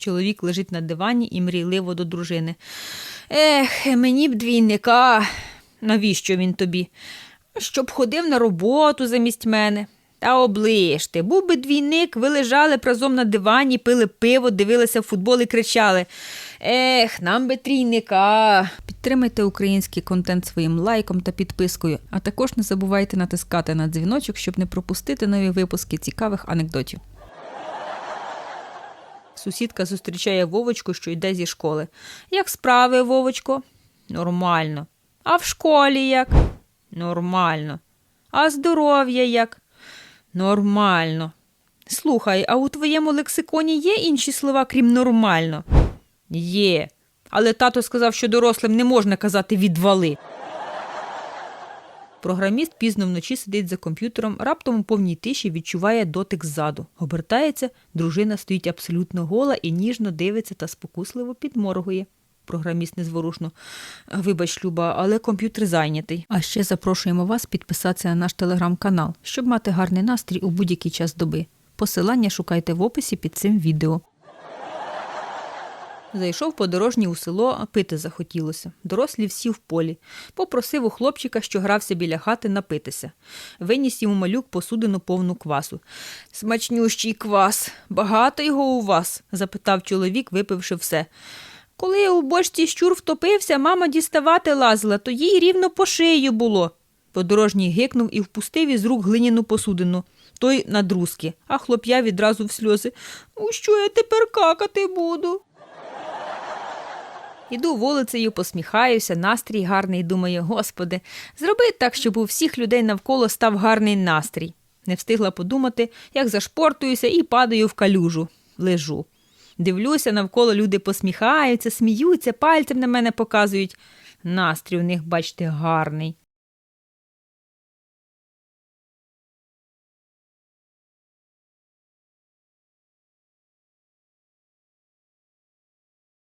Чоловік лежить на дивані і мрійливо до дружини. Ех, мені б двійника. Навіщо він тобі? Щоб ходив на роботу замість мене. Та оближ ти, був би двійник, ви лежали разом на дивані, пили пиво, дивилися в футбол і кричали. Ех, нам би трійника. Підтримайте український контент своїм лайком та підпискою, а також не забувайте натискати на дзвіночок, щоб не пропустити нові випуски цікавих анекдотів. Сусідка зустрічає Вовочку, що йде зі школи. Як справи, Вовочко? Нормально. А в школі як? Нормально. А здоров'я як? Нормально. Слухай, а у твоєму лексиконі є інші слова, крім нормально? Є. Але тато сказав, що дорослим не можна казати відвали. Програміст пізно вночі сидить за комп'ютером, раптом у повній тиші відчуває дотик ззаду. Обертається, дружина стоїть абсолютно гола і ніжно дивиться та спокусливо підморгує. Програміст незворушно. Вибач, Люба, але комп'ютер зайнятий. А ще запрошуємо вас підписатися на наш телеграм-канал, щоб мати гарний настрій у будь-який час доби. Посилання шукайте в описі під цим відео. Зайшов подорожній у село, а пити захотілося. Дорослі всі в полі. Попросив у хлопчика, що грався біля хати, напитися. Виніс йому малюк посудину повну квасу. Смачнющий квас. Багато його у вас? запитав чоловік, випивши все. Коли у бочці щур втопився, мама діставати лазила, то їй рівно по шию було. Подорожній гикнув і впустив із рук глиняну посудину. Той на друзки, а хлоп'я відразу в сльози. У що я тепер какати буду? Іду вулицею, посміхаюся, настрій гарний, думаю, господи, зроби так, щоб у всіх людей навколо став гарний настрій. Не встигла подумати, як зашпортуюся і падаю в калюжу. Лежу. Дивлюся, навколо люди посміхаються, сміються, пальцем на мене показують. Настрій у них, бачите, гарний.